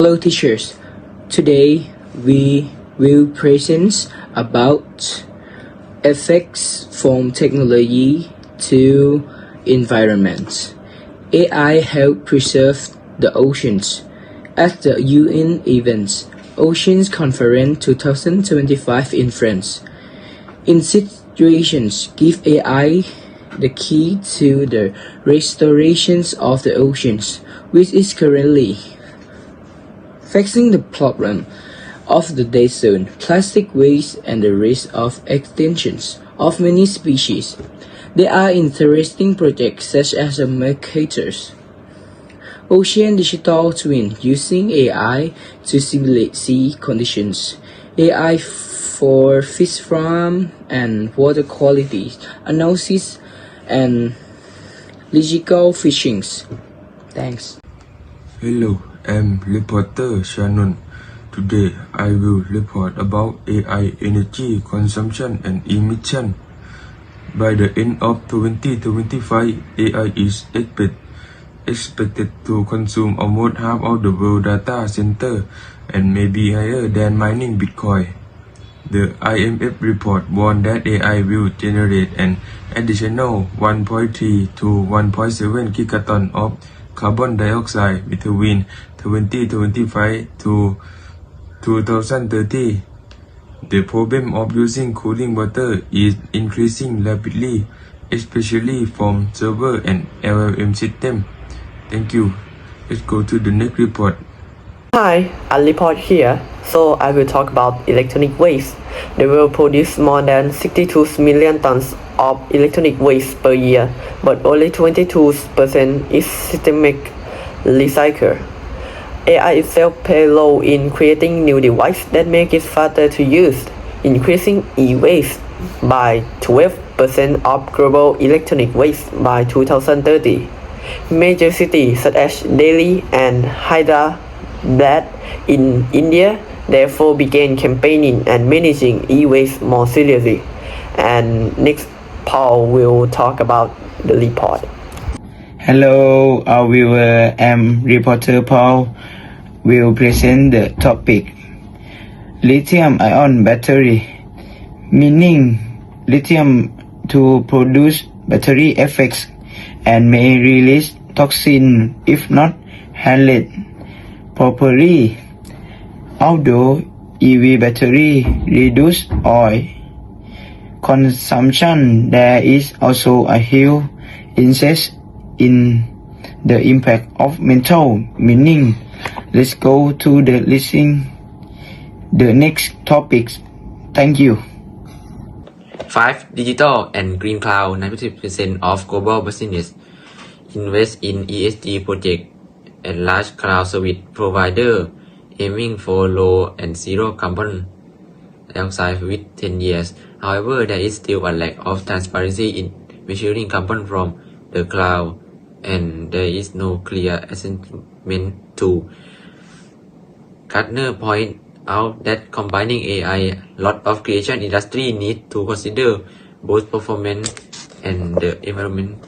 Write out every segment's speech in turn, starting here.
Hello teachers. Today we will present about effects from technology to environment. AI help preserve the oceans. At the UN event Oceans Conference 2025 in France, in situations give AI the key to the restorations of the oceans, which is currently facing the problem of the dead zone, plastic waste, and the risk of extinctions of many species. There are interesting projects such as the Mercator's Ocean Digital Twin using AI to simulate sea conditions. AI for fish farm and water quality analysis and legal fishings. Thanks. Hello, I'm reporter Shannon. Today I will report about AI energy consumption and emission. By the end of 2025, AI is expected expected to consume almost half of the world data center and may be higher than mining Bitcoin. The IMF report warned that AI will generate an additional 1.3 to 1.7 gigaton of carbon dioxide between 2025 to 2030. The problem of using cooling water is increasing rapidly, especially from server and LLM system. Thank you. Let's go to the next report. Hi, I'll report here. So I will talk about electronic waste. They will produce more than 62 million tons of electronic waste per year, but only 22% is systemic recycled. AI itself plays role in creating new devices that make it faster to use, increasing e-waste by 12% of global electronic waste by 2030. Major cities such as Delhi and Hyderabad in India therefore began campaigning and managing e-waste more seriously. And next, Paul will talk about the report. Hello, our viewer. I'm reporter Paul. Will present the topic lithium-ion battery, meaning lithium to produce battery effects and may release toxin if not handled properly. Although EV battery reduce oil consumption, there is also a huge increase in the impact of mental meaning. Let's go to the listing the next topics. Thank you. 5. Digital and Green Cloud 90% of global business invest in ESG project and large cloud service provider aiming for low and zero carbon dioxide with 10 years. However, there is still a lack of transparency in measuring carbon from the cloud and there is no clear assessment to Gartner point out that combining AI, a lot of creation industry need to consider both performance and the environment.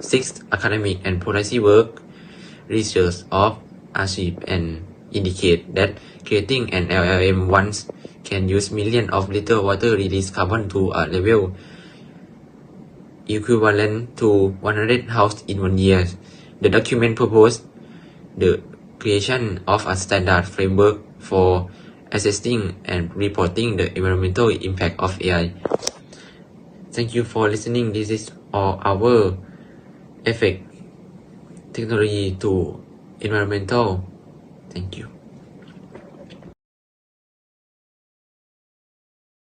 Sixth, academic and policy work research of achieve and indicate that creating an LLM once can use millions of liter water release carbon to a level equivalent to 100 houses in one year. The document proposed the creation of a standard framework for assessing and reporting the environmental impact of AI. Thank you for listening. This is all our effect technology to environmental. Thank you.